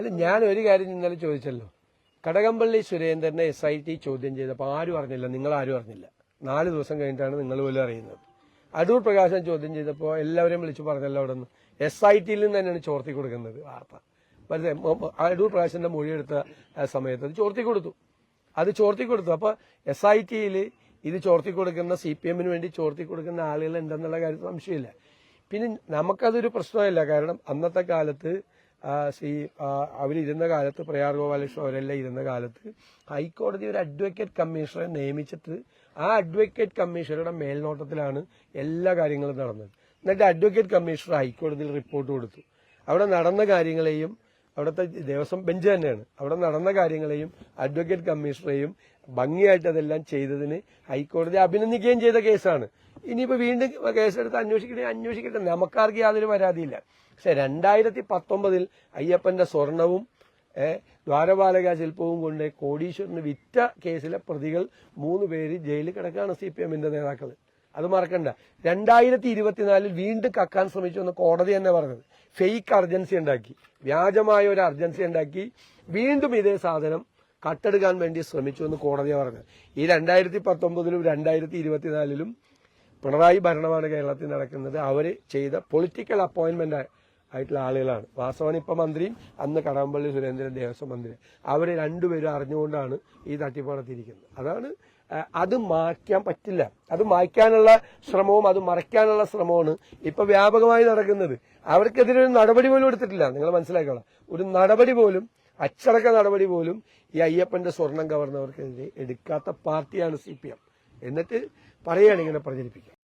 അല്ല ഞാൻ ഒരു കാര്യം ഇന്നലെ ചോദിച്ചല്ലോ. കടകംപള്ളി സുരേന്ദ്രനെ എസ് ഐ ടി ചോദ്യം ചെയ്തപ്പോൾ ആരും അറിഞ്ഞില്ല നിങ്ങൾ ആരും അറിഞ്ഞില്ല. നാല് ദിവസം കഴിഞ്ഞിട്ടാണ് നിങ്ങൾ പോലും അറിയുന്നത്. അടൂർ പ്രകാശൻ ചോദ്യം ചെയ്തപ്പോൾ എല്ലാവരെയും വിളിച്ചു പറഞ്ഞല്ലോ അവിടെ നിന്ന്. എസ് ഐ ടിയിൽ നിന്ന് തന്നെയാണ് ചോർത്തി കൊടുക്കുന്നത് വാർത്ത. അടൂർ പ്രകാശന്റെ മൊഴിയെടുത്ത സമയത്ത് അത് ചോർത്തി കൊടുത്തു. അത് ചോർത്തി കൊടുത്തു. അപ്പോൾ എസ് ഐ ടിയിൽ ഇത് ചോർത്തി കൊടുക്കുന്ന സി പി എമ്മിന് വേണ്ടി ചോർത്തി കൊടുക്കുന്ന ആളുകൾ ഉണ്ടെന്നുള്ള കാര്യത്തിൽ സംശയമില്ല. പിന്നെ നമുക്കതൊരു പ്രശ്നമില്ല. കാരണം അന്നത്തെ കാലത്ത് ശ്രീ അവരിരുന്ന കാലത്ത് പ്രയാർ ഗോപാലകൃഷ്ണൻ അവരെല്ലാം ഇരുന്ന കാലത്ത് ഹൈക്കോടതി ഒരു അഡ്വക്കേറ്റ് കമ്മീഷണറെ നിയമിച്ചിട്ട് ആ അഡ്വക്കേറ്റ് കമ്മീഷണറുടെ മേൽനോട്ടത്തിലാണ് എല്ലാ കാര്യങ്ങളും നടന്നത്. എന്നിട്ട് അഡ്വക്കേറ്റ് കമ്മീഷണർ ഹൈക്കോടതിയിൽ റിപ്പോർട്ട് കൊടുത്തു. അവിടെ നടന്ന കാര്യങ്ങളെയും അവിടുത്തെ ദേവസ്വം ബെഞ്ച് തന്നെയാണ്. അവിടെ നടന്ന കാര്യങ്ങളെയും അഡ്വക്കേറ്റ് കമ്മീഷണറെയും ഭംഗിയായിട്ട് അതെല്ലാം ചെയ്തതിന് ഹൈക്കോടതി അഭിനന്ദിക്കുകയും ചെയ്ത കേസാണ്. ഇനിയിപ്പോ വീണ്ടും കേസെടുത്ത് അന്വേഷിക്കണേ അന്വേഷിക്കട്ടെ. നമുക്കാർക്ക് യാതൊരു പരാതിയില്ല. പക്ഷെ രണ്ടായിരത്തി പത്തൊമ്പതിൽ അയ്യപ്പന്റെ സ്വർണവും ദ്വാരപാലക ശില്പവും കൊണ്ട് കോടീശ്വരന് വിറ്റ കേസിലെ പ്രതികൾ മൂന്ന് പേര് ജയിലിൽ കിടക്കുകയാണ് സി പി എമ്മിന്റെ നേതാക്കൾ അത് മറക്കണ്ട. രണ്ടായിരത്തി ഇരുപത്തിനാലിൽ വീണ്ടും കക്കാൻ ശ്രമിച്ചു എന്ന് കോടതി തന്നെ പറഞ്ഞത്. ഫേക്ക് അർജൻസി ഉണ്ടാക്കി. വ്യാജമായ ഒരു അർജൻസി ഉണ്ടാക്കി. വീണ്ടും ഇതേ സാധനം കട്ടെടുക്കാൻ വേണ്ടി ശ്രമിച്ചു എന്ന് കോടതി പറഞ്ഞത്. ഈ രണ്ടായിരത്തി പത്തൊമ്പതിലും രണ്ടായിരത്തി ഇരുപത്തിനാലിലും പിണറായി ഭരണമാണ് കേരളത്തിൽ നടക്കുന്നത്. അവർ ചെയ്ത പൊളിറ്റിക്കൽ അപ്പോയിന്റ്മെന്റ് ആയിട്ടുള്ള ആളുകളാണ്. വാസവൻ ഇപ്പം മന്ത്രിയും അന്ന് കടകംപള്ളി സുരേന്ദ്രൻ ദേവസ്വം മന്ത്രി അവർ രണ്ടുപേരും അറിഞ്ഞുകൊണ്ടാണ് ഈ തട്ടിപ്പ് നടത്തിയിരിക്കുന്നത് അതാണ് അത് മായ്ക്കാൻ പറ്റില്ല. അത് മായ്ക്കാനുള്ള ശ്രമവും അത് മറയ്ക്കാനുള്ള ശ്രമമാണ് ഇപ്പൊ വ്യാപകമായി നടക്കുന്നത്. അവർക്കെതിരെ ഒരു നടപടി പോലും എടുത്തിട്ടില്ല. നിങ്ങൾ മനസ്സിലാക്കണം ഒരു നടപടി പോലും അച്ചടക്ക നടപടി പോലും ഈ അയ്യപ്പന്റെ സ്വർണം കവർന്നവർക്കെതിരെ എടുക്കാത്ത പാർട്ടിയാണ് സി പി എം. എന്നിട്ട് പറയുകയാണ് ഇങ്ങനെ പ്രചരിപ്പിക്കുക.